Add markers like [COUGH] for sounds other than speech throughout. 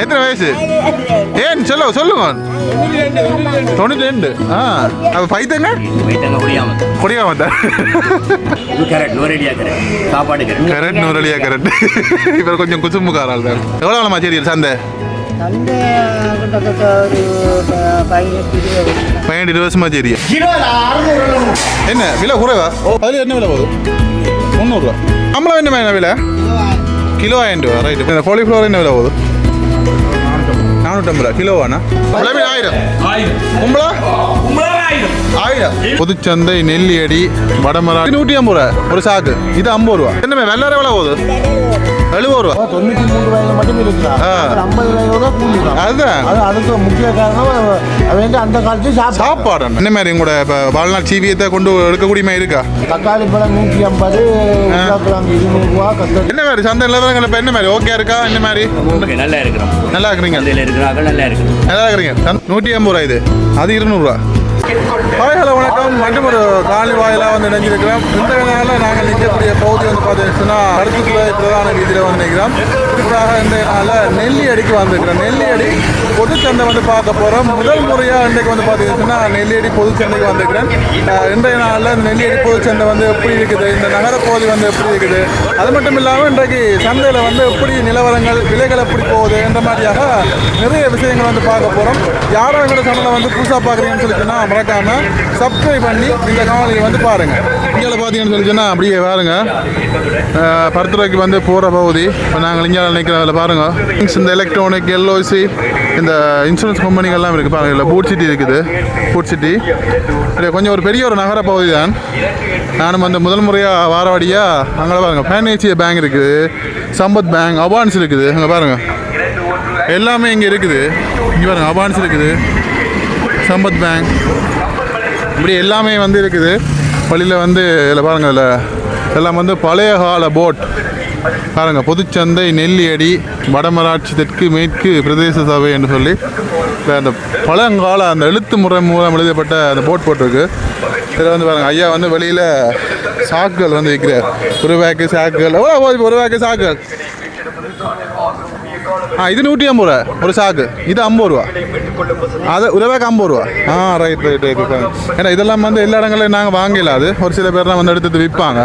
எத்தனை வயசு? ஏன் சொல்ல சொல்லுங்க. தொண்ணூற்றி ரெண்டு. ஆ அப்போ பைத்தங்க கொடியா வந்தார் இது கரெக்ட் நூறடியா கரெக்ட் சாப்பாடு இவர் கொஞ்சம் குசும்புக்காரால் தான். எவ்வளோ நாளமா சரி சந்தை? பதினெட்டு வருஷமா. சரி என்ன விலை குறைவா? அதில் என்ன விலை போகுது? முந்நூறுரூவா நம்மள என்ன என்ன விலை? கிலோ ஆயிரம். ரூபா ரைட்டு இந்த காலிஃப்ளவர் என்ன விலை போகுது? நானூற்றம்பது ரூபா. கிலோவாண்ணா? ஆயிரம். கும்பலா? ஆயிரம். புதுச்சந்தை நெல்லியடி வடமரா நூற்றி ஐம்பது ரூபா. ஒரு சாக்கு. இது ஐம்பது ரூபா. என்ன வெள்ளார விலை போகுது? எழுபது ரூபா. தொண்ணூற்றி மூணு ரூபாயில மட்டும் இருக்கிறான் ஆ. ஐம்பது ரூபாயோட கூலி தான். அதுதான். அது அதுக்கு முக்கிய காரணம் அந்த காலத்து சாப்பாடு. என்ன? மாதிரி உங்களோட இப்போ வாழ்நாள் சீவியத்தை கொண்டு எடுக்கக்கூடிய மாதிரி இருக்கா? தக்காளி பழம் நூற்றி ஐம்பது இருநூறுவா என்ன மாதிரி? சந்தை நிலவரங்கள் இப்போ என்ன மாதிரி? ஓகே இருக்கா? என்ன மாதிரி? ஓகே நல்லா இருக்கிறோம். நல்லா இருக்கிறீங்க. நல்லா இருக்கிறீங்க. நூற்றி ஐம்பது ரூபா இது. அது இருநூறுவா que con ஹாய் ஹலோ வணக்கம் மற்றும் ஒரு காலி வாயிலாக வந்து நினைஞ்சிருக்கிறோம் இந்த நாளில் நாங்கள் நிற்கக்கூடிய பகுதி வந்து பார்த்தீங்கன்னா அடுத்துக்குள்ள பிரதான வீதியில் வந்து நிற்கிறோம். குறிப்பாக இந்த நாளில் நெல்லி அடிக்கு வந்திருக்கிறோம். நெல்லி அடி பொதுச்சந்தை வந்து பார்க்க போகிறோம் முதல் முறையாக இன்றைக்கு வந்து பார்த்தீங்கன்னா நெல்லியடி பொதுச்சந்தைக்கு வந்திருக்கிறேன். இன்றைய நாளில் இந்த நெல்லியடி பொதுச்சந்தை வந்து எப்படி இருக்குது? இந்த நகர பகுதி வந்து எப்படி இருக்குது? அது மட்டும் இல்லாமல் இன்றைக்கு சந்தையில் வந்து எப்படி நிலவரங்கள் விலைகள் எப்படி போகுது இந்த மாதிரியாக நிறைய விஷயங்கள் வந்து பார்க்க போகிறோம் யாரும் எங்களோட சந்தையில் வந்து புதுசாக பார்க்குறீங்கன்னு சொல்லி சொன்னால் மறக்காமல் சப்ஸ்கிரைப் பண்ணி இந்த காணொலியை வந்து பாருங்கள் இங்கே பார்த்தீங்கன்னு சொல்லி சொன்னால் அப்படியே பாருங்க அஹ் பருத்துறைக்கு வந்து போகிற பகுதி. இப்போ நாங்கள் இங்கே நினைக்கிறதில் பாருங்க. இந்த எலக்ட்ரானிக் எல்ஓசி இந்த இன்சூரன்ஸ் கம்பெனிகள்லாம் இருக்குது பாருங்க. இல்லை பூட் சிட்டி இருக்குது. பூட் சிட்டி இல்லை கொஞ்சம் ஒரு பெரிய ஒரு நகர பகுதி தான் நானும் வந்து முதல் முறையாக வாரவாடியாக அங்கே பாருங்கள் பேனேசிய பேங்க் இருக்குது. சம்பத் பேங்க் அவான்ஸ் இருக்குது. அங்கே பாருங்கள் எல்லாமே இங்கே இருக்குது. இங்கே பாருங்கள் அவான்ஸ் இருக்குது. சம்பத் பேங்க் இப்படி எல்லாமே வந்து இருக்குது. வழியில் வந்து இதில் பாருங்கள் இதில் எல்லாம் வந்து பழைய கால போட் பாருங்கள் பொதுச்சந்தை நெல்லியடி வடமராட்சி தெற்கு மேற்கு பிரதேச சபை என்று சொல்லி அந்த பழங்கால அந்த எழுத்து முறை மூலம் எழுதப்பட்ட அந்த போட் போட்டிருக்கு. இதில் வந்து பாருங்கள் ஐயா வந்து வெளியில் சாக்குகள் வந்து விற்கிறார். ஒரு பேக்கு சாக்குகள். ஒரு பேக்கு சாக்குகள். ஆ இது நூற்றி ஐம்பது ரூபா. ஒரு சாக்கு. இது ஐம்பது ரூபா. அது உதவாக்கு ஐம்பது ரூபா. ஆ ரைட் ரைட் ரைட் ஏன்னா இதெல்லாம் வந்து எல்லா இடங்களையும் நாங்கள் வாங்கல அது. ஒரு சில பேர்லாம் வந்து எடுத்து விற்பாங்க.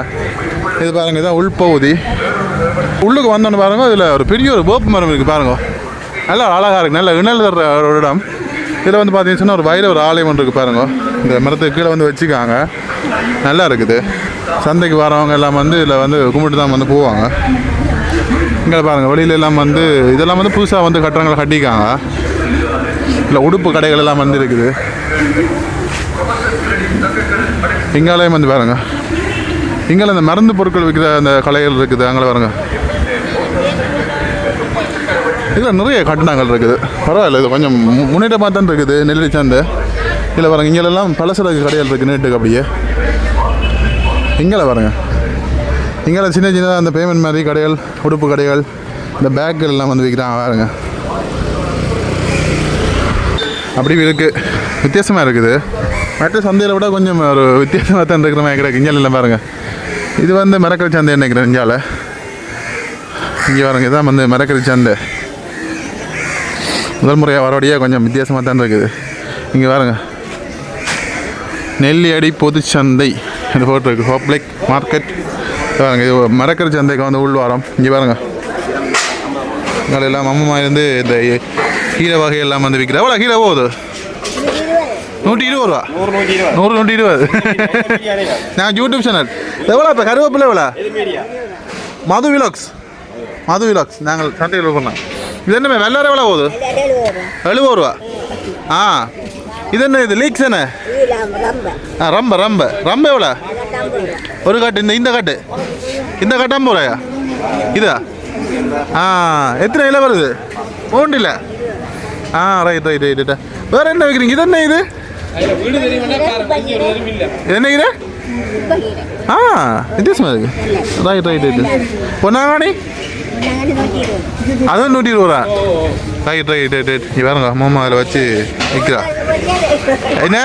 இது பாருங்கள் இதான் உள்பகுதி. உள்ளுக்கு வந்தோன்னு பாருங்க இதில் ஒரு பெரிய ஒரு வேப்பு மரம் இருக்குது பாருங்க. நல்லா அழகாக இருக்குது நல்ல இணல் தர்ற ஒரு இடம். இதில் வந்து பார்த்தீங்கன்னா ஒரு வயல ஒரு ஆலயம் ஒன்று இருக்குது பாருங்க. இந்த மரத்துக்கு கீழே வந்து வச்சுக்காங்க. நல்லா இருக்குது. சந்தைக்கு வரவங்க எல்லாம் வந்து இதில் வந்து கும்பிட்டு தான் வந்து போவாங்க. இங்கே பாருங்கள் வெளியில எல்லாம் வந்து இதெல்லாம் வந்து புதுசாக வந்து கட்டுறவங்களை கட்டிக்காங்க இல்லை உடுப்பு கடைகள் எல்லாம் வந்து இருக்குது. இங்காலையும் வந்து பாருங்க. இங்கே இந்த மருந்து பொருட்கள் விற்கிற அந்த கடைகள் இருக்குது அங்கே பாருங்க. இதில் நிறைய கட்டணங்கள் இருக்குது. பரவாயில்ல இது கொஞ்சம் முன்னேற்றமாக தான் இருக்குது நெல்லடி சந்தை இதில் பாருங்க இங்கெல்லாம் பலசரக்கு கடைகள் இருக்குது நேட்டுக்கு அப்படியே. இங்கே பாருங்க. இங்கே சின்ன சின்ன அந்த பேமெண்ட் மாதிரி கடைகள் உடுப்பு கடைகள் இந்த பேக்குகள் எல்லாம் வந்து விற்கிறாங்க பாருங்க. அப்படி இருக்குது வித்தியாசமாக இருக்குது. மற்ற சந்தையில் விட கொஞ்சம் ஒரு வித்தியாசமாக தான் இருக்கிற மாதிரி கிடையாது இஞ்சால் இல்லை பாருங்கள் இது வந்து மரக்கறி சந்தை நினைக்கிறேன் இஞ்சால இங்கே பாருங்க இதான் வந்து மரக்கறி சந்தை. முதல் முறையாக வரவடியாக கொஞ்சம் வித்தியாசமாக தான் இருக்குது. இங்கே பாருங்கள் நெல்லி அடி பொதுச்சந்தை. இந்த போட்டிருக்கு. பப்ளிக் மார்க்கெட் பாருங்க இது மரக்கறி சந்தைக்கு வந்து உள்வாரம். இங்கே பாருங்க. இங்கே எல்லாம் அம்மா இருந்து இந்த கீரை வகை எல்லாம் வந்து விற்கிற எவ்வளோ கீரை போகுது? நூற்றி இருபது ரூபா. நூறு நூற்றி இருபது. நான் யூடியூப் சேனல். எவ்வளோ இப்போ? கருவேப்பிலை எவ்வளோ மது விலாக்ஸ். மது விலாக்ஸ். நாங்கள் சந்தையில் பண்ணலாம் இது என்ன வெள்ளார எவ்வளோ போகுது? எழுபது ரூபா. ஆ. இது என்ன இது? லீக்ஸ் என்ன? ஆ ரம்ப ரம்ப. ரம்ப எவ்வளோ ஒரு கட்டு இந்த இந்த கட்டு. இந்த கட்டு ஐம்பது ரூபாயா இதா ஆ எத்தனை இலை வருது மூன்று இல்லை ஆ ரைட் ரைட் ரைட் ரைட் வேறு என்ன வைக்கிறீங்க இது என்ன இது இது என்ன இது ஆ வித்தியாசமாக இருக்கு ரைட் ரைட் ரைட் பொன்னாங்கண்ணி அதுவும் நூற்றி இருபது ரூபா ரைட் ரைட் ரைட் ரைட் நீ பாருங்க மாமா அதில் வச்சு விற்கிறா என்ன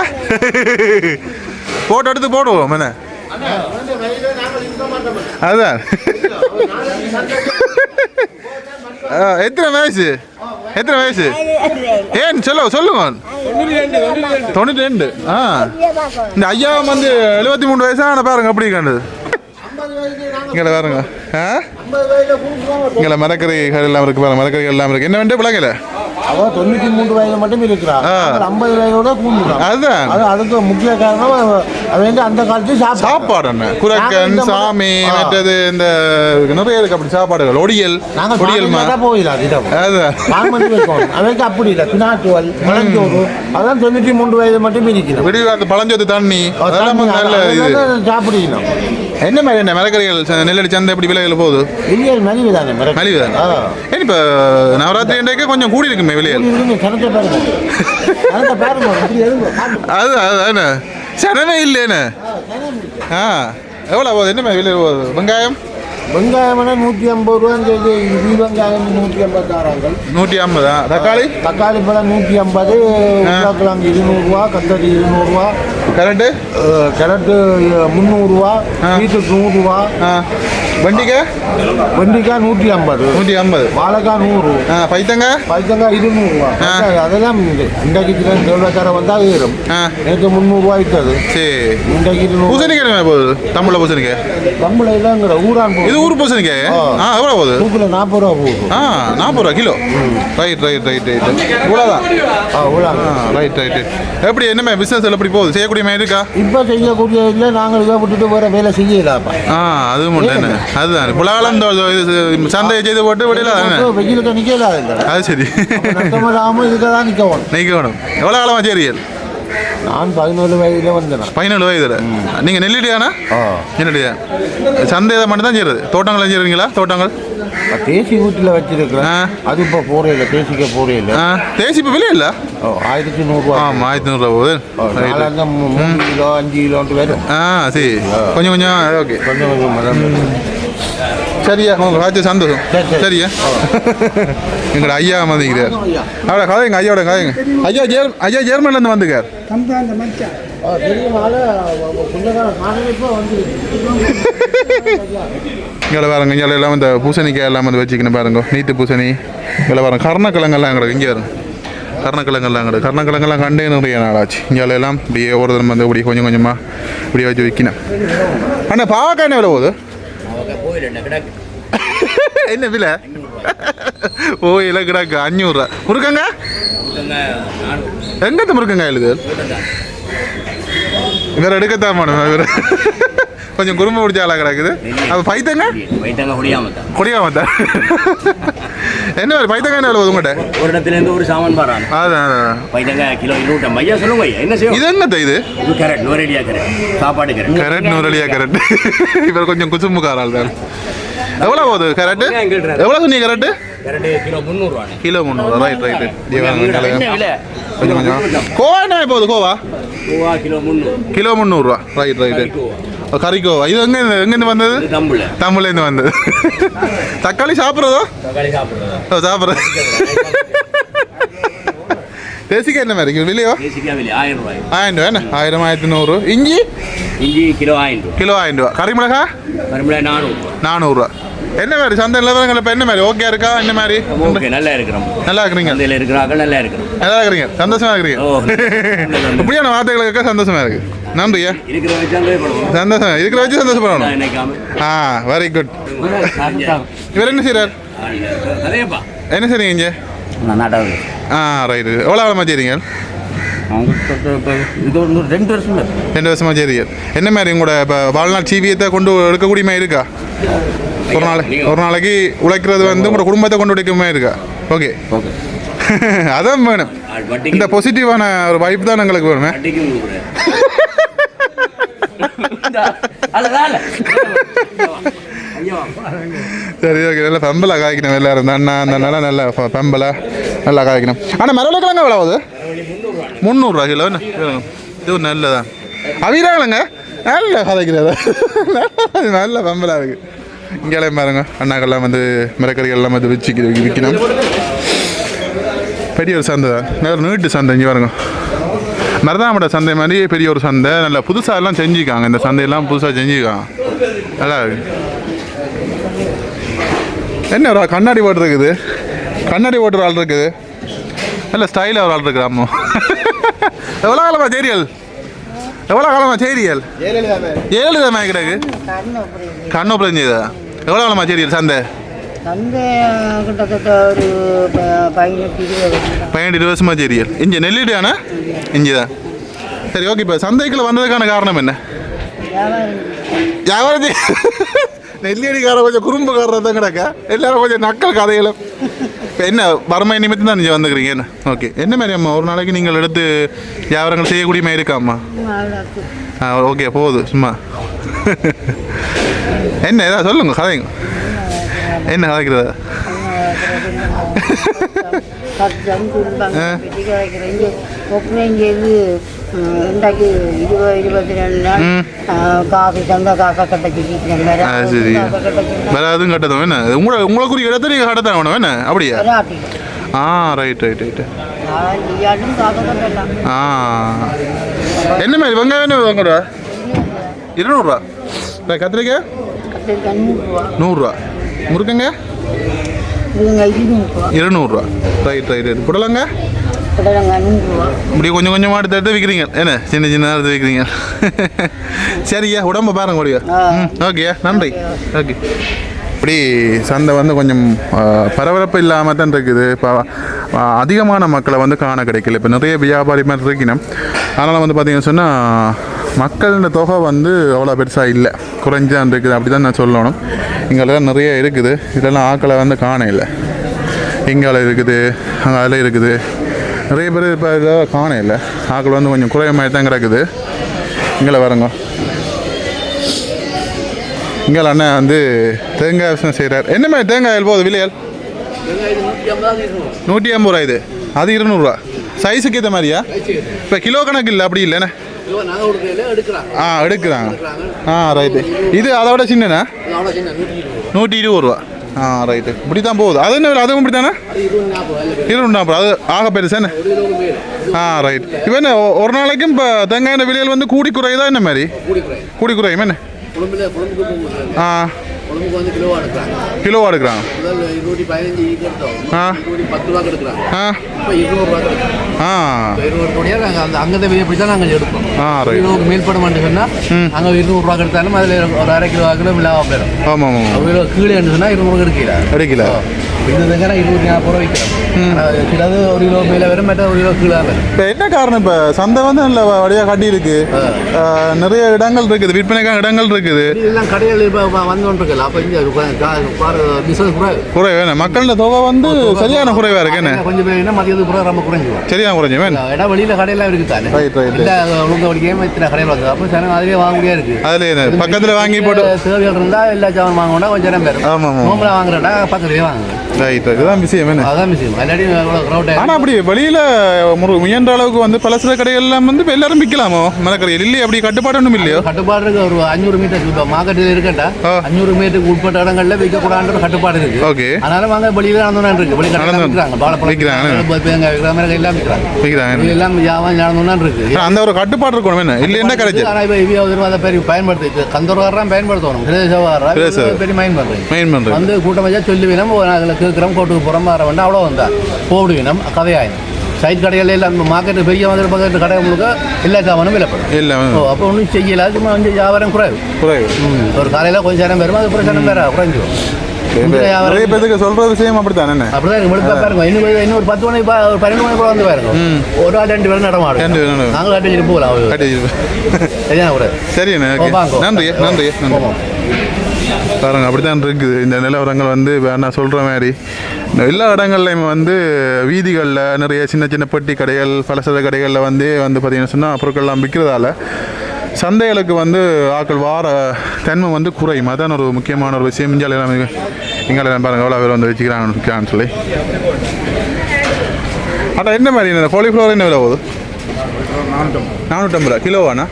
போட்டோ எடுத்து போடுவோம் என்ன அதுதான். ஆ, எத்தனை வயசு? எத்தனை வயசு? ஏன் சொல்ல சொல்லுங்க தொண்ணூற்றி ரெண்டு. ஆ. இந்த ஐயா வந்து எழுபத்தி மூணு வயசான பாருங்க அப்படி கண்டது இங்கே பாருங்க. ஆ? இங்கே மரக்கறி எல்லாம் இருக்கு பாருங்க மரக்கறி எல்லாம் இருக்கு. என்ன வேண்டிய பிள்ளைங்கள? அவ தொண்ணூத்தி மூன்று வயது மட்டும் இருக்கிறான். ஐம்பது வயதோட கூண்டுறான் அதுதான். அது அதுக்கு முக்கிய காரணம் அவ- அவ வந்து அந்த காலத்து சாப்பாடு. என்ன? குரக்கன் சாமி. மற்றது இந்த நிறைய இருக்கு அப்படி சாப்பாடுகள். ஒடியல் ஒடியல் போயிடலாம் அவைக்கு அப்படி இல்லை. பினாட்டுவல் மலஞ்சோறு அதான் தொண்ணூத்தி மூன்று வயது மட்டும் இருக்கிறோம். விடிகாலத்து பழஞ்சோத்து தண்ணி. அதெல்லாம் நல்ல இது. சாப்பிடணும். என்ன மாதிரி என்ன மரக்கறிகள் நெல்லடி சந்தை எப்படி விலைகள் போகுது? வெளியே மலிவு தானே மிரட்டு. மலிவு தானே. ஏன் இப்போ நவராத்திரி இன்றைக்கு கொஞ்சம் கூடி இருக்குமே விலைகள். அது அதுதானே சனமே இல்லைன்னு ஆ எவ்வளோ போகுது? என்ன மாதிரி விலை போகுது? வெங்காயம்? வெங்காயம் நூற்றி ஐம்பது ரூபா சொல்லி இது வெங்காயம் நூற்றி ஐம்பத்தாறாங்கள் நூற்றி ஐம்பதா? தக்காளி? தக்காளி பழம் நூற்றி ஐம்பது உருளைக்கிழங்கு இருநூறுவா கத்தரி இருநூறுவா கரண்ட்டு? கேரட்டு முந்நூறுரூவா பீட்ரூட் நூறுரூவா ஆ. வெண்டிக்காய் வெண்டைக்காய் நூற்றி ஐம்பது நூற்றி ஐம்பது வாழைக்காய் நூறு. ஆ பைத்தங்காய் பைத்தங்காய் இருநூறுவா. அதெல்லாம் இன்றைக்கு செல்வக்கார வந்தால் ஏறும். ஆ. நேற்று முந்நூறுரூவா விற்றது சரி. இன்றைக்கு இருநூறு. பூசணிக்காய் போகுது? தமிழில் பூசணிக்காய்? நம்மள இல்லைங்கிற ஊரான் இது ஊர் பூசணிக்காய்? ஆ. எவ்வளோ போகுது? தூக்கில் நாற்பது ரூபா போகுது. ஆ நாற்பது ரூபா kilo. Right right right right. இவ்வளோதான் ஆ ஆ ரைட் ரைட் எப்படி என்னமே பிஸ்னஸ் எப்படி போகுது? செய்யக்கூடிய மாதிரி இருக்கா இப்போ செய்யக்கூடிய இல்லை நாங்கள் இதை விட்டுட்டு வேறு வேலை செய்யலாப்பா ஆ அது மட்டும் என்ன? அதுதான். புலகாலம் சந்தையை செய்து போட்டு விடையில தானே வெயிலுக்கு நிற்கலாம் அது சரி. நட்டமில்லாமல் இதுக்கு தான் நிற்கணும் நெய்க்க வேணும் எவ்வளோ காலமாக செய்றீர்கள் நான் பதினேழு வயதில் வந்தேன். பதினேழு வயதில்? நீங்கள் நெல்லிடியானா என்னடியா சந்தை மட்டும் தான் செய்கிறது தோட்டங்கள் செய்கிறீங்களா தோட்டங்கள்? தேசி வீட்டில் வச்சிருக்கிறேன். அது இப்போ போறையில் தேசிக்க போறையில் ஆ தேசி இப்போ விலை இல்லை ஆயிரத்தி நூறுரூவா ஆமாம் ஆயிரத்தி நூறுரூவா போகுது. மூணு கிலோ அஞ்சு கிலோன்ட்டு வரும். ஆ சரி. கொஞ்சம் கொஞ்சம் ஓகே. கொஞ்சம் கொஞ்சம். சரியா? உங்களுக்கு ஆச்சு சந்தோஷம். சரி, சரி. சரியா? எங்களோட ஐயா வந்திருக்கிறார். அவட கதைங்க ஐயாவோட கதைங்க. ஐயா ஜேர் ஐயா ஜெர்மன்லேருந்து வந்துக்கார் இங்கே பாருங்க இங்கே எல்லாம் இந்த பூசணிக்காய் எல்லாம் வந்து வச்சுக்கணும் பாருங்க. நீத்து பூசணி இங்கே பாருங்க கர்ணக்கிழங்கெல்லாம் கிடக்கு இங்கே பாருங்க. கர்ணக்கிழங்கெல்லாம் கிடக்கு. கர்ணக்கிழங்கெல்லாம் கண்டே நிறைய நாளாச்சு இங்கே எல்லாம் இப்படியே ஒரு தரம் வந்து இப்படி கொஞ்சம் கொஞ்சமாக இப்படி வச்சு வைக்கணும் அண்ணா பாவக்காய் என்ன விலை போகுது? என்ன விலை? ஓ இல்லை கிடக்கு அஞ்சூறுரூவா முருக்கங்க எங்கத்த முருக்கங்க எழுது? இவர் எடுக்கத்தான் போனோம் இவர். கொஞ்சம் குறும்பு பிடிச்ச ஆளாக கிடக்குது. அப்போ பைத்தங்க? வைத்தாங்க முடியாம தான் கொடியாம தான் என்ன வேறு பைத்தங்க என்ன விலை உங்கள்கிட்ட ஒரு இடத்துல இருந்து ஒரு சாமான் பாறான். அதான் அதான். வைத்தாங்க கிலோ இருநூற்றம்பது. ஐயா சொல்லுங்க என்ன செய்யும் இது என்னத்த இது? இது கேரட் நூறடியா கேரட் சாப்பாடு கேரட் கரெக்ட் நூறலியா கரெக்ட் இவர் கொஞ்சம் குசும்புக்காரால் தான் எவ்வளோ போகுது கரெக்ட் எவ்வளோ சொன்னீங்க கரெக்ட் கேரட் கிலோ முந்நூறுவானே கிலோ முந்நூறு ரைட் ரைட் விலை. கொஞ்சம் கொஞ்சம். கோவா என்ன போகுது? கோவா? பூவா கிலோ முந்நூறு. கிலோ முந்நூறுரூவா ரைட் ரைட் கறிக்கோவா. கறிக்கோவா இது எங்கே எங்கேருந்து வந்தது? தம்புல. தமிழ்லேருந்து வந்தது. தக்காளி சாப்பிட்றதோ? தக்காளி சாப்பிடுறதா? ஓ சாப்பிட்றது தேசிக்காய் என்ன மாதிரி விலையோ? ஆயிரம் ரூபாய். ஆயிரம் ரூபா என்ன? ஆயிரம் ஆயிரத்தி நூறு. இஞ்சி? இஞ்சி கிலோ ஆயிரம் கிலோ ஆயிரம் ரூபா கறி மிளகா? மறுபடியும் நானூறு. நானூறுரூவா என்ன மாதிரி? சந்தை நிலவரங்கள் இப்போ என்ன மாதிரி? ஓகே இருக்கா? என்ன மாதிரி? ஓகே நல்லா இருக்கிறோம். நல்லா இருக்கிறீங்க. சந்தையில் இருக்கிறாங்க நல்லா இருக்கிறோம். நல்லா இருக்கிறீங்க. சந்தோஷமா இருக்கிறீங்க. [LAUGHS] இப்படியான வார்த்தைகள் இருக்க சந்தோஷமா இருக்கு. நன்றியா? சந்தோஷம் இருக்கிற வச்சு சந்தோஷப்படணும். நினைக்காம ஆ வெரி குட் இவர் என்ன அதேப்பா என்ன செய்றீங்க இங்கே? நாட்டாவது. ஆ ரைட்டு எவ்வளோ காலமாக செய்றீங்க? ரெண்டு வருஷம் ரெண்டு செய்றீங்க. என்ன மாதிரி உங்களோட இப்போ வாழ்நாள் ஜீவியத்தை கொண்டு எடுக்கக்கூடிய மாதிரி இருக்கா? ஒரு நாளைக்கு ஒரு நாளைக்கு உழைக்கிறது வந்து உங்களோட குடும்பத்தை கொண்டு உடைக்கிற மாதிரி இருக்கா. ஓகே. ஓகே. [LAUGHS] அதான் வேணும். இந்த பாசிட்டிவான ஒரு வைப் தான் எங்களுக்கு வேணுமே. [LAUGHS] சரி ஓகே. நல்லா பெம்பலா காய்க்கணும் எல்லாரும். அண்ணா அந்த அண்ணா நல்லா பெம்பலா நல்லா காய்க்கணும். ஆனால் மரவள்ளிக்கிழங்கு எவ்வளோ ஆகுது? முந்நூறுரூவா கிலோ இது நல்லதான் அவிராங்களங்க நல்ல கதைக்கிறது [LAUGHS] நல்ல பெம்பலா இருக்கு. இங்கேயும் பாருங்க அண்ணாக்கெல்லாம் வந்து மிரக்கறிகள் எல்லாம் வந்து வச்சு விற்கணும் பெரிய ஒரு சந்தை தான். நல்ல நீட்டு சந்தை இங்கே பாருங்க. மருதாமட சந்தை மாதிரி பெரிய ஒரு சந்தை. நல்ல புதுசாக எல்லாம் செஞ்சுருக்காங்க. இந்த சந்தையெல்லாம் புதுசாக செஞ்சுக்காங்க நல்லா இருக்கு. என்ன ஒரு கண்ணாடி ஓட்டு இருக்குது கண்ணாடி ஓட்டுற ஆள் இருக்குது. நல்ல ஸ்டைலாக ஒரு ஆள் இருக்கிறாமோ? [LAUGHS] எவ்வளோ காலமா சேரியல் எவ்வளோ காலமா ஏழு தான் கிடக்கு? கண்ணு அப்படி இல்லை. கண்ணு பிரஞ்சதா எவ்வளோ காலமா சேரியல் சந்தை? பதினெட்டு இருபது வருஷம் பதினெட்டு இருபது வருஷமா சேரியல் இங்கே நெல்லிடானா இங்கே தான். சரி ஓகே இப்போ சந்தைக்குள்ள வந்ததுக்கான காரணம் என்ன? வியாபாரம். நெல்லியடிக்கார கொஞ்சம் குறும்புக்காரர் தான் கிடக்க எல்லாரும் கொஞ்சம் நக்கல் கதைகளும் இப்போ என்ன வறுமை நிமித்தம் தான் நீங்கள் வந்துக்கிறீங்க என்ன ஓகே என்ன மாதிரி அம்மா ஒரு நாளைக்கு நீங்கள் எடுத்து வியாபாரங்கள் செய்யக்கூடிய மாதிரி இருக்காம்மா ஆ ஓகே போகுது சும்மா என்ன ஏதாவது சொல்லுங்க கதைங்க என்ன கதைக்கிறதா வெட்டி கிடைக்கிற இங்கே இது இன்றைக்கு இருபது இருபத்தி ரெண்டு நாள் காசு தந்த காசை சரி வேற எதுவும் கட்டதும் என்ன உங்களை உங்களுக்குரிய இடத்த நீங்கள் கட்டத்தான் வேணும் என்ன அப்படியா ஆ ரைட் ரைட் கட்டலாம் ஆ என்ன மாதிரி வெங்காயம் என்ன வாங்குறா இருநூறுவா கத்திரிக்காய் நூறுரூவா முருக்கங்க இருநூறுவா ரைட் ரைட் ரைட் புடலங்க இப்படி கொஞ்சம் கொஞ்சமாக எடுத்து எடுத்து விற்கிறீங்க என்ன? சின்ன சின்ன எடுத்து விற்கிறீங்க [LAUGHS] சரியா உடம்ப பாருங்க முடியா ஆ. ம் ஓகேயா நன்றி. ஓகே இப்படி சந்தை வந்து கொஞ்சம் பரபரப்பு இல்லாமல் தான் இருக்குது. இப்போ அதிகமான மக்களை வந்து காண கிடைக்கல. இப்போ நிறைய வியாபாரி மாதிரி இருக்கணும் அதனால் வந்து பார்த்தீங்கன்னு சொன்னால் மக்களோட தொகை வந்து அவ்வளோ பெருசாக இல்லை. குறைஞ்சான் இருக்குது. அப்படி தான் நான் சொல்லணும். இங்கெல்லாம் நிறைய இருக்குது. இதெல்லாம் ஆக்களை வந்து காண இல்லை. இங்கால இருக்குது அங்கே அதில் இருக்குது. நிறைய பேர் இப்போ இதில் காண இல்லை. ஆக்கள் வந்து கொஞ்சம் குறைய மாதிரி தான் கிடக்குது. இங்கே வரங்க இங்கே அண்ணன் வந்து தேங்காய் விவசாயம் செய்கிறார் என்ன மாதிரி தேங்காய் போகுது விலையால்? நூற்றி ஐம்பது ரூபா இது. அது இருநூறுவா. சைஸுக்கு ஏற்ற மாதிரியா? இப்போ கிலோ கணக்கு இல்லை அப்படி இல்லைண்ணே ஆ எடுக்கிறாங்க. ஆ ரைட்டு இது அதை விட சின்னண்ணா நூற்றி இருபது ரூபா. ஆ ரைட்டு இப்படி தான் போகுது. அது என்ன? அதுவும் இப்படி தானே இருபது நாற்பது. அது ஆக பெருசானே ஆ ரைட் இப்போ என்ன ஒரு நாளைக்கும் இப்போ தேங்காய் விலையில் வந்து கூடி குறையுதா? என்ன மாதிரி? கூடி குறையும். என்ன? ஆ. உடம்புக்கு வந்து கிலோவா எடுக்கிறாங்க. கிலோவா எடுக்கிறாங்க. இருநூற்றி பதினஞ்சு ஆ. பத்து ரூபா எடுக்கிறாங்க. ஆ. இப்போ இருநூறுவா எடுக்கிறாங்க. ஆ. இருநூறு கோடியா நாங்கள் அந்த விலை அப்படி தான் நாங்கள் எடுப்போம். ஆ கிலோவுக்கு மேல்பட மாட்டேங்கன்னா அங்கே இருநூறுவா எடுத்தாலும் அதில் ஒரு அரை கிலோ கிலோ விழாவா போயிடும் ஆமாம் ஆமாம் ஒரு கிலோ கீழே சொன்னால் இருநூறு எடுக்கல. எடுக்கல. இந்த தேங்காய் இருநூற்றி நாற்பது ரூபா ஆனால் சிலது ஒரு கிலோ மேலே வரும் மற்ற ஒரு கிலோ கீழே வரும். இப்போ என்ன காரணம் இப்போ? சந்தை வந்து நல்ல வழியாக கட்டி இருக்கு நிறைய இடங்கள் இருக்குது விற்பனைக்கான இடங்கள் இருக்குது. இதெல்லாம் கடைகள் இப்போ வந்து கொண்டிருக்கல குறைவு. மக்களோட தொகை வந்து சரியான குறைவாக இருக்கு என்ன? கொஞ்சம் பேர் என்ன மதியத்துக்கு கூட ரொம்ப குறைஞ்சிடும் சரியான குறைஞ்சு இடம் வெளியில் கடையெல்லாம் இருக்குது தானே? ரைட் ரைட் இல்லை இத்தனை கடையில் வந்து அப்போ சனம் அதிலே வாங்க முடியாது இருக்குது அதில் என்ன? பக்கத்தில் வாங்கி போட்டு சேவைகள் இருந்தால் எல்லா சாமான் வாங்கணும்னா கொஞ்சம் நேரம் பேரும் நோம்பில் வாங்குறடா பக்கத்துலேயே வாங்குங்க ரைட் இதுதான் விஷயம் என்ன? அதான் விஷயம். இவ்வளோ க்ரௌட் ஆனால் அப்படி வெளியில் முயன்ற அளவுக்கு வந்து பல சில கடைகள்லாம் வந்து எல்லாரும் விற்கலாமோ மரக்கடையில் இல்லையே? அப்படி கட்டுப்பாடு ஒன்றும் இல்லையோ? கட்டுப்பாடு இருக்கு. ஒரு அஞ்சூறு மீட்டர் மார்க்கெட்டில் இருக்கட்டா. அஞ்சூறு மீட்டருக்கு உட்பட்ட இடங்கள்ல விற்கக்கூடாதுன்ற ஒரு கட்டுப்பாடு இருக்கு. ஓகே. அதனால வாங்க வெளியில நடந்து இருக்கு. வெளி கடையில் நடந்து- விற்கிறாங்க. வாழைப்பழம். விற்கிறாங்க, எல்லாம் விற்கிறாங்க. எல்லாம் வியாபாரம் நடந்து இருக்கு. அந்த ஒரு கட்டுப்பாடு இருக்கணும் என்ன? இல்லை என்ன கிடைச்சது ஆனால் இப்போ இவியா ஒரு அதை பெரிய பயன்படுத்தி கந்தூர்காரன் பயன்படுத்தணும். பிரதேசவாரா பிரதேச. பெரிய மெயின் பண்ணுறது வந்து கூட்டம் வச்சா சொல்லி வேணும் அதில் கேட்குறோம் கோட்டுக்கு புறம் வர வேண்டாம் அவ்வளோ வந்தா. போடு வேணும் கதையாயிடும் சைட் கடைகள் எல்லாம் மார்க்கெட்டு பெரிய மாதிரி பக்கத்து கடை முழுக்க எல்லா சாமானும் விலைப்படும். இல்லை ஓ அப்போ ஒன்றும் செய்யல. சும்மா வந்து வியாபாரம் குறைவு. குறைவு. ஒரு காலையில் கொஞ்சம் நேரம் வரும் அது நேரம் வேற இந்த நிறைய பேருக்கு சொல்கிற விஷயம் அப்படித்தான் அப்படிதான் முடிப்பா பாருங்க. இன்னும் இன்னும் ஒரு பத்து மணி ஒரு பன்னெண்டு மணி கூட வந்து பாருங்க. ஒரு ஆள் ரெண்டு பேரும் நடமாடும். ரெண்டு பேரும். நாங்களும் வச்சுட்டு போகலாம். வச்சிருப்பேன். சரியா கூட சரி. நன்றி நன்றி நன்றி போவோம். பாருங்க அப்படித்தான் இருக்குது. இந்த நிலவரங்கள் வந்து நான் சொல்கிற மாதிரி. எல்லா இடங்கள்லையும் வந்து வீதிகளில் நிறைய சின்ன சின்ன பெட்டி கடைகள் பலசர கடைகளில் வந்து வந்து பார்த்தீங்கன்னு சொன்னால் பொருட்கள்லாம் விற்கிறதால சந்தைகளுக்கு வந்து ஆக்கள் வார தன்மை வந்து குறையும். அதான் ஒரு முக்கியமான ஒரு விஷயம். இங்கே எல்லாம் இங்கே எல்லாம் பாருங்க எவ்வளோ பேர் வந்து வச்சுக்கிறாங்க விற்கிறான்னு சொல்லி. அட என்ன மாதிரி இந்த காலிஃப்ளவர் என்ன விலை போகுது? நானூற்றம்பது ரூபா. கிலோவாண்ணா?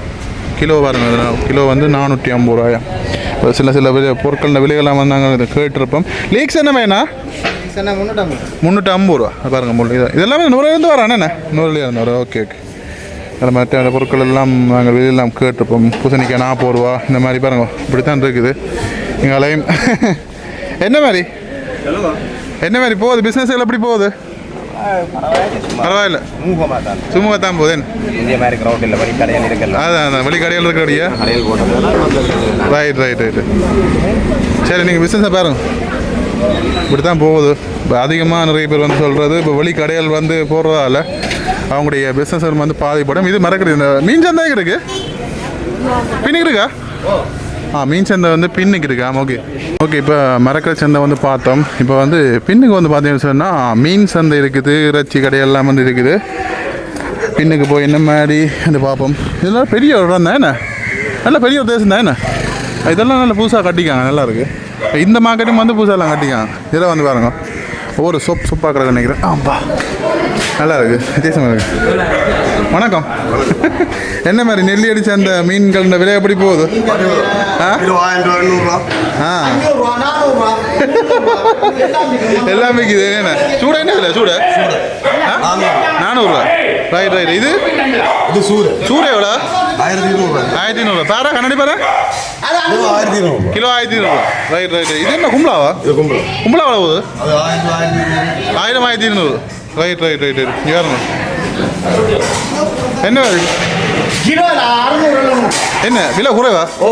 கிலோ பாருங்க இது நான் கிலோ வந்து நானூற்றி ஐம்பது ரூபாயா? சில சில விலை பொருட்கள விலைகள்லாம் வந்து நாங்கள் கேட்டிருப்போம். லீக்ஸ் என்ன வேணா முந்நூற்றி ஐம்பது ரூபா. பாருங்க முள்ளு இது இதெல்லாமே நூறுலேருந்து வரானே. என்ன? நூறுலேயே இருந்து ஓகே ஓகே அதில் மற்ற அந்த பொருட்கள் எல்லாம் நாங்கள் வெளியெல்லாம் கேட்டிருப்போம். பூசணிக்காய் நாற்பது ரூபா. இந்த மாதிரி பாருங்க இப்படி தான் இருக்குது. எங்களையும் [LAUGHS] என்ன மாதிரி? என்ன மாதிரி போகுது? பிஸ்னஸ் எல்லாம் எப்படி போகுது? பரவாயில்ல. மூகமாக தான் போதேன். இந்திய மாதிரி கிரௌண்ட் இல்லை வழி கடையில் இருக்கல அதான். அதான் வெளிக்கடையில் இருக்கிறடியா கடையில் போட்டதுனால ரைட் ரைட் ரைட்டு சரி நீங்கள் பிஸ்னஸை பாருங்க. இப்படி தான் போகுது. இப்போ அதிகமாக நிறைய பேர் வந்து சொல்கிறது இப்போ கடைகள் வந்து போடுறதால அவங்களுடைய பிஸ்னஸ் வந்து பாதிப்படும் இது மறக்கிறது இந்த மீன் சந்தை இருக்கு? பின்னுக்கு இருக்கா? ஆ மீன் சந்தை வந்து பின்னுக்கு இருக்கா ஓகே. ஓகே இப்போ மரக்கல் சந்தை வந்து பார்த்தோம். இப்போ வந்து பின்னுக்கு வந்து பார்த்தீங்கன்னு சொன்னால் மீன் சந்தை இருக்குது இறைச்சி கடையெல்லாம் வந்து இருக்குது. பின்னுக்கு போய் என்ன மாதிரி வந்து பார்ப்போம். இதெல்லாம் பெரிய ஒரு இடம் தான் என்ன? நல்ல பெரிய ஒரு தேசம் தான் என்ன? இதெல்லாம் நல்லா புதுசாக கட்டிக்காங்க நல்லா இருக்கு. இந்த மார்க்கெட்டும் வந்து புதுசாகலாம் கட்டிக்காங்க. இதெல்லாம் வந்து பாருங்க. ஒவ்வொரு சொப் சொப்பாக கிடக்கு நினைக்கிறேன். ஆம்பா. நல்லா இருக்குது வித்தியாசமாக இருக்குது வணக்கம். என்ன மாதிரி நெல்லி அடிச்ச அந்த மீன்கள் விலை எப்படி போகுது? ஆ? எல்லாமே இது என்ன? சூட என்ன விலை? சூட? நானூறுரூவா ரைட் ரைட் இது? இது சூடு. சூட எவ்வளோ? ஆயிரத்தி இருநூறு ஆயிரத்தி ஐநூறுவா பாரா கண்ணாடி பாரா. ஆயிரத்தி கிலோ ஆயிரத்தி ஐநூறுவா ரைட் ரைட் இது என்ன கும்பலாவா? இது கும்பல். கும்பலா எவ்வளோ போகுது? அது ஆயிரத்தி ஆயிரத்தி இருநூறு. ஆயிரம் ஆயிரத்தி இருநூறு. ரைட் ரைட் ரைட் ரைட் யாருங்க என்ன? கிலோ அறுநூறு என்ன? விலை குறைவா? ஓ.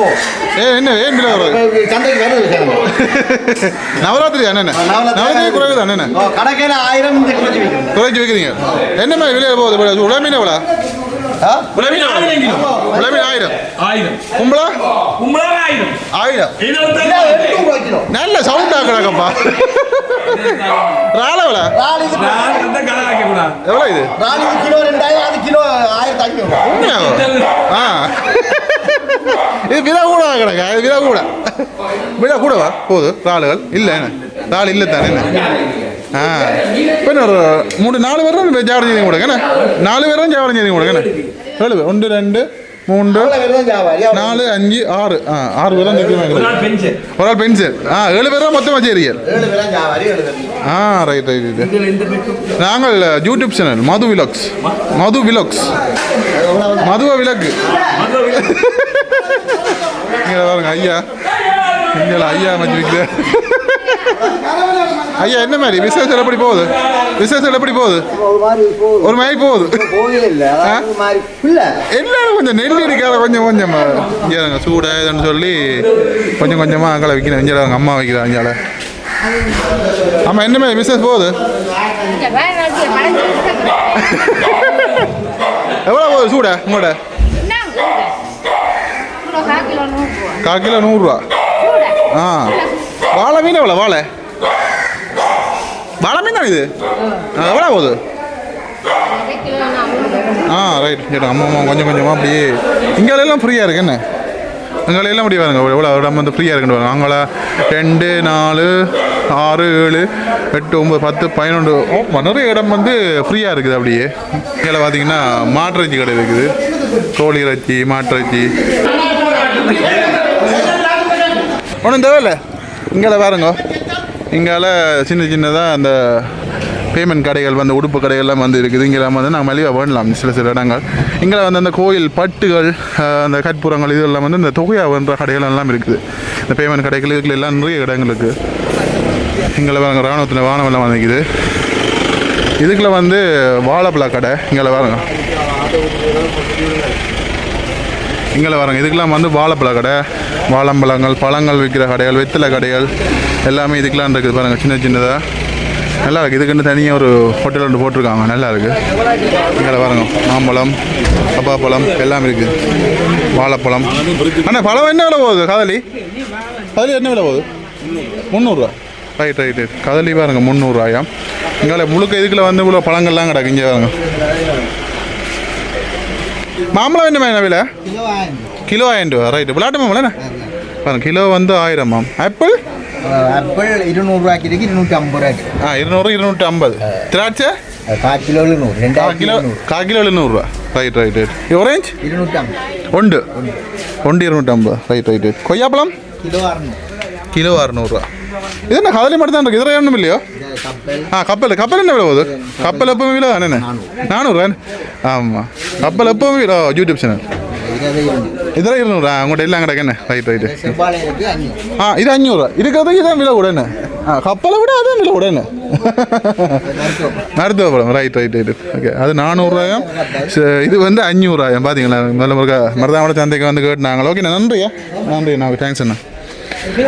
ஏ என்ன? ஏன் விலை குறைவு? சந்தைக்கு வருது நவராத்திரி தானே நவராத்திரி குறைவு தானே கணக்கில் ஆயிரம் குறைச்சி வைக்கிறீங்க. என்ன மாதிரி விலை போகுது? உடம்பீன எவ்வளோ ஆ? உடம்பீன உடம்பீன ஆயிரம். ஆயிரம். கும்பலா? உங்களால ஆயிரம். ஆயிரம். நல்ல சவுண்ட் ஆக்கலாக்கப்பா ரால எவ்வளோ ராலிக்கு நான் அந்த கதை வைக்க கூடாது எவ்வளோ இது? ராலிக்கு கிலோ ரெண்டாயிரம் அது கிலோ ஆயிரத்தி ஐநூறு. உண்மையாவா? ஆ. இது விலை கூட கிடக்கா? இது விலை கூட. விலை கூடவா? போகுது. ராளுகள் இல்லை என்ன? ராள் இல்லை தானே என்ன? ஆ. இப்போ என்ன ஒரு மூணு நாலு பேரும் ஜாவரம் செய்தி கொடுங்க என்ன? நாலு பேரும் ஜாவரம் செய்தி கொடுங்க என்ன? ஏழு பேர். ஒன்று ரெண்டு மூன்று வெறும் ஜாவாரி நாலு அஞ்சு ஆறு ஆ ஆறு பேரும் ஒரு நிற்கிறாங்க நாள் பென்ஷன் ஒரு ஆள் பென்சில் ஆ ஏழு பேரும் மொத்தமாக செய்றீங்க ஏழு பேரும் ஜாவாரி ஏழு பேரும் ஆ ரைட் ரைட் ரைட் நாங்கள் YouTube channel Madhu vlogs Madhu vlogs மதுவ விலக்கு இங்கே பாருங்க ஐயா ஐயா வச்சிருக்குது ஐயா என்ன மாதிரி? விசேஷம் எப்படி போகுது? விசேஷம் எப்படி போகுது? ஒரு மாதிரி போகுது. எல்லாரும் கொஞ்சம் நெல் இருக்காத கொஞ்சம் கொஞ்சம் இங்கே சூட இதுன்னு சொல்லி கொஞ்சம் கொஞ்சமாக அங்கே விற்கிறேன் இங்கே அவங்க அம்மா வைக்கிறாங்க இங்கே ஆமாம் என்ன மாதிரி பிஸ்னஸ் போகுது? எவ்வளோ போகுது சூட உங்களோட? கால் கிலோ நூறுரூவா ஆ. வாழை மீன் எவ்வளோ வாழை? வாழை மீன் தான் இது? எவ்வளோ போகுது ஆ ரைட் கேட்டோம் அம்மா அம்மா கொஞ்சம் கொஞ்சமாக அப்படியே. இங்கே எல்லாம் ஃப்ரீயாக இருக்கு என்ன? எங்களை எல்லாம் அப்படி பாருங்க? எவ்வளோ நம்ம வந்து ஃப்ரீயாக இருக்குன்னு பாருங்க. அங்கே ரெண்டு நாலு ஆறு ஏழு எட்டு ஒம்பது பத்து பதினொன்று. ஓ நிறைய இடம் வந்து ஃப்ரீயாக இருக்குது அப்படியே. இங்கே பார்த்தீங்கன்னா மாட்டிறைச்சி கடை இருக்குது. கோழி இறைச்சி மாட்டிறைச்சி ஒன்றும் தேவையில்ல. இங்கே பாருங்க. இங்கால சின்ன சின்னதாக அந்த பேமெண்ட் கடைகள் வந்து உடுப்பு கடைகள்லாம் வந்து இருக்குது. இங்கே வந்து நாங்கள் மலிவாக வேண்டலாம் சில சில இடங்கள். இங்கே வந்து அந்த கோயில் பட்டுகள் அந்த கற்பூரங்கள் இதெல்லாம் வந்து இந்த தொகையாக வேண்ட கடைகள் எல்லாம் இருக்குது. இந்த பேமெண்ட் கடைகள் எல்லாம் நிறைய இடங்கள் இருக்குது இங்கே பாருங்க ராணுவத்தில் வானவெல்லாம் வந்துக்குது இதுக்குள்ள வந்து வாழைப்பழ கடை இங்கே பாருங்க. இங்கே வரங்க இதுக்கெல்லாம் வந்து வாழைப்பழ கடை. வாழம்பழங்கள் பழங்கள் விற்கிற கடைகள் வெத்தலை கடைகள் எல்லாமே இதுக்கெலாம் இருக்குது பாருங்கள் சின்ன சின்னதாக நல்லா இருக்குது இதுக்குன்னு தனியாக ஒரு ஹோட்டல் ஒன்று போட்டிருக்காங்க. நல்லா இருக்குது இங்கே பாருங்க. மாம்பழம் பப்பாப்பழம் எல்லாம் இருக்குது வாழைப்பழம். அண்ணா பழம் என்ன விலை போகுது? காதலி? காதலி என்ன விலை போகுது? முந்நூறுரூவா ரைட் ரைட் ரைட் கதலி பாருங்கள் முந்நூறுரூவாயாம் இங்கே முழுக்க இதுக்குள்ள வந்து இவ்வளோ பழங்கள்லாம் கிடக்கு. இங்கே பாருங்க. மாம்பழம் என்ன என்ன விலை? கிலோ ஆயிரம் ரூபா. ரைட்டு விளாட்டு மாம்பழம் பாருங்க கிலோ வந்து ஆயிரம் மாம். ஆப்பிள் ஆப்பிள் இருநூறுவாய்க்கு இருக்கு இருநூற்றி ஐம்பது ரூபாய்க்கு ஆ இருநூறு இருநூற்றி ஐம்பது. திராட்சை? கால் கிலோ நூறு கால் ரெண்டாயிரத்தி கிலோ கால் கிலோ எழுநூறுவா ரைட் ரைட் ரைட் ஒரேஞ்ச் இருநூற்றி ஐம்பது. ஒண்டு. ஒண்டு இருநூற்றம்பது ரைட் ரைட் ரைட் கொய்யாப்பழம்? கிலோ அறுநூறு. கிலோ அறுநூறுவா இது என்ன கதலி மட்டும் தான் இருக்குது இதில் ஒன்றும் இல்லையோ? ஆ கப்பல் கப்பல் என்ன விலை போகுது? கப்பல் எப்பவுமே விலை தானே நானூறுவா ஆமாம் கப்பல் எப்பவுமே விலை யூடியூப் சேனல் இதெல்லாம் இருநூறா. உங்கள்கிட்ட எல்லாம் கிடக்கு என்ன? ரைட் ரைட்டு அஞ்சூறு ஆ இது அஞ்சூறுரூவா இருக்கிறதுக்கு இதான் விலை கூட என்ன? ஆ கப்பலை விட அதான் விலை கூட என்ன? மருத்துவ படம் ரைட் ரைட் ரைட் ஓகே அது நானூறுரூவாயும் இது வந்து அஞ்சூறுரூவாயும் பார்த்தீங்களா முதல்ல முருகா மருதாமட சந்தைக்கு வந்து கேட்டாங்களா ஓகே நன்றியா? நன்றி. நான் தேங்க்ஸ் அண்ணா.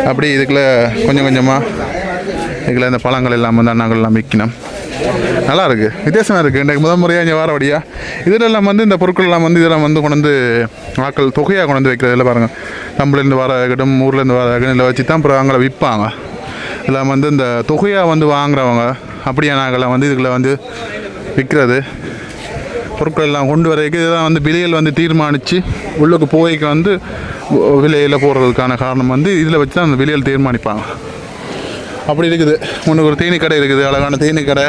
அப்படி இதுக்குள்ள கொஞ்சம் கொஞ்சமாக இதில் இந்த பழங்கள் எல்லாம் வந்து நாங்கள் எல்லாம் விற்கணும். நல்லா இருக்குது வித்தியாசமாக இருக்குது இன்றைக்கு முதல் முறையாக இங்கே வாரபடியா. இதெல்லாம் வந்து இந்த பொருட்கள்லாம் வந்து இதெல்லாம் வந்து கொண்டு வந்து ஆக்கள் தொகையாக கொண்டு வந்து வைக்கிறது இல்லை பாருங்கள் நம்மளேருந்து வர இருக்கட்டும் ஊர்லேருந்து வர இருக்கட்டும் இதில் வச்சு தான் அப்புறம் அவங்கள விற்பாங்க. எல்லாம் வந்து இந்த தொகையாக வந்து வாங்குறவங்க அப்படியே நாங்கள்லாம் வந்து இதுக்குள்ள வந்து விற்கிறது. பொருட்கள் எல்லாம் கொண்டு வரதுக்கு இதெல்லாம் வந்து விலையில் வந்து தீர்மானித்து உள்ளுக்கு போய்க்கு வந்து விலையில் போகிறதுக்கான காரணம் வந்து இதில் வச்சு தான் அந்த விலையில் தீர்மானிப்பாங்க. அப்படி இருக்குது. முன்னுக்கு ஒரு தேனி கடை இருக்குது அழகான தேனி கடை.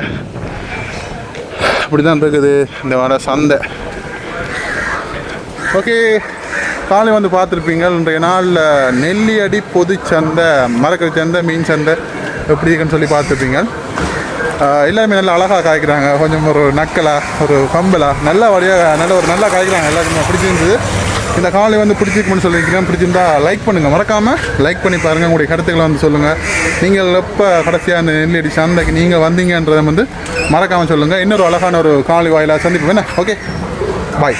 அப்படி தான் இருக்குது இந்த வர சந்தை. ஓகே காலை வந்து பார்த்துருப்பீங்க. இன்றைய நாளில் நெல்லியடி பொது சந்தை மரக்கறி சந்தை மீன் சந்தை எப்படி இருக்குன்னு சொல்லி பார்த்துருப்பீங்க. எல்லாருமே நல்லா அழகாக காய்க்கிறாங்க. கொஞ்சம் ஒரு நக்கலாக ஒரு கம்பலாக நல்ல வழியாக நல்ல ஒரு நல்லா காய்க்கிறாங்க. எல்லாருக்குமே பிடிச்சிருந்தது. இந்த காலை வந்து பிடிச்சிருக்குன்னு சொல்லியிருக்கேன் பிடிச்சிருந்தா லைக் பண்ணுங்கள் மறக்காமல் லைக் பண்ணி பாருங்கள் உங்களுடைய கருத்துக்களை வந்து சொல்லுங்கள் நீங்கள் எப்போ கடைசியாக அந்த நெல்லடி சந்தைக்கு நீங்கள் வந்தீங்கன்றதை வந்து மறக்காமல் சொல்லுங்கள் இன்னொரு அழகான ஒரு காலை வாயிலாக சந்திப்போம். என்ன? Okay bye